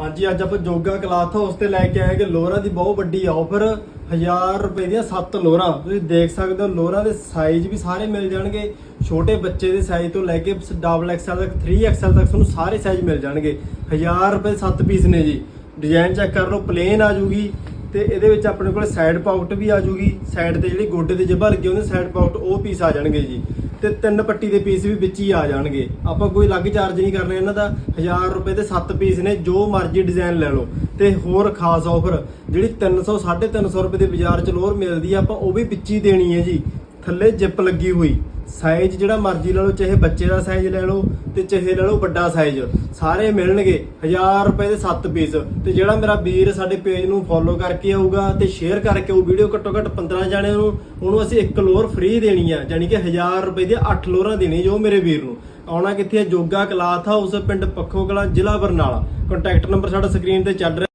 ਹਾਂਜੀ, ਅੱਜ ਆਪਾਂ ਜੋਗਾ ਕਲਾਥ ਹਾਊਸ ਤੇ ਲੈ ਕੇ ਆਏ ਕਿ ਲੋਰਾ ਦੀ ਬਹੁਤ ਵੱਡੀ ਆਫਰ 1000 ਰੁਪਏ ਦੀਆਂ 7 ਲੋਰਾ ਤੁਸੀਂ ਦੇਖ ਸਕਦੇ ਹੋ ਲੋਰਾ ਦੇ ਸਾਈਜ਼ ਵੀ ਸਾਰੇ ਮਿਲ ਜਾਣਗੇ। ਛੋਟੇ ਬੱਚੇ ਦੇ ਸਾਈਜ਼ ਤੋਂ ਲੈ ਕੇ ਡਬਲ ਐਕਸਲ ਤੱਕ 3 ਐਕਸਲ ਤੱਕ ਤੁਹਾਨੂੰ ਸਾਰੇ ਸਾਈਜ਼ ਮਿਲ ਜਾਣਗੇ। 1000 ਰੁਪਏ 7 ਪੀਸ ਨੇ ਜੀ। ਡਿਜ਼ਾਈਨ ਚੈੱਕ ਕਰ ਲਓ ਪਲੇਨ ਆ ਜੂਗੀ। ਤੇ ਇਹਦੇ ਵਿੱਚ ਆਪਣੇ ਕੋਲ ਸਾਈਡ ਪਾਕਟ ਵੀ ਆ ਜੂਗੀ। ਸਾਈਡ ਤੇ ਜਿਹੜੀ ਗੋਡੇ ਤੇ ਜਿੱਬਾ ਲੱਗੇ ਹੁੰਦੇ ਸਾਈਡ ਪਾਕਟ ਉਹ ਪੀਸ ਆ ਜਾਣਗੇ ਜੀ। ਤੇ ਤਿੰਨ ਪੱਟੀ ਦੇ ਪੀਸ ਵੀ ਵਿੱਚ ਹੀ ਆ ਜਾਣਗੇ। ਆਪਾਂ ਕੋਈ ਅਲੱਗ ਚਾਰਜ ਨਹੀਂ ਕਰਨਾ, ਇਹਨਾਂ ਦਾ 1000 ਰੁਪਏ ਦੇ 7 ਪੀਸ ਨੇ, ਜੋ ਮਰਜ਼ੀ ਡਿਜ਼ਾਈਨ ਲੈ ਲਓ। ਤੇ ਹੋਰ ਖਾਸ ਆਫਰ ਜਿਹੜੀ 300 350 ਰੁਪਏ ਦੇ ਬਾਜ਼ਾਰ 'ਚ ਲੋਰ ਮਿਲਦੀ ਆ, ਆਪਾਂ ਉਹ ਵੀ ਵਿੱਚ ਹੀ ਦੇਣੀ ਹੈ ਜੀ। ਥੱਲੇ ਜਿੱਪ ਲੱਗੀ ਹੋਈ। ਸਾਈਜ਼ ਜਿਹੜਾ ਮਰਜ਼ੀ ਲੈ ਲਓ, ਚਾਹੇ ਬੱਚੇ ਦਾ ਸਾਈਜ਼ ਲੈ ਲਓ ਤੇ ਚਾਹੇ ਲੈ ਲਓ ਵੱਡਾ ਸਾਈਜ਼। ਸਾਰੇ ਮਿਲਣਗੇ 1000 ਰੁਪਏ ਦੇ 7 ਪੀਸ। ਤੇ ਜਿਹੜਾ ਮੇਰਾ ਵੀਰ ਸਾਡੇ ਪੇਜ ਨੂੰ ਫੋਲੋ ਕਰਕੇ ਆਊਗਾ ਤੇ ਸ਼ੇਅਰ ਕਰਕੇ ਉਹ ਵੀਡੀਓ ਘੱਟੋ ਘੱਟ 15 ਜਾਣਿਆਂ ਨੂੰ, ਉਹਨੂੰ ਅਸੀਂ ਇੱਕ ਲੋਰ ਫ੍ਰੀ ਦੇਣੀ ਆ। ਯਾਨੀ ਕਿ 1000 ਰੁਪਏ ਦੇ 8 ਲੋਰਾਂ ਦੇਣੀ ਜੋ ਮੇਰੇ ਵੀਰ ਨੂੰ। ਆਉਣਾ ਕਿੱਥੇ ਹੈ ਜੋਗਾ ਕਲਾਥ ਹਾਊਸ, ਪਿੰਡ ਪੱਖੋ ਕਲਾਂ ਜ਼ਿਲ੍ਹਾ ਬਰਨਾਲਾ। ਕੰਟੈਕਟ ਨੰਬਰ ਸਾਡਾ ਸਕਰੀਨ ਤੇ ਚੱਲ ਰਿਹਾ।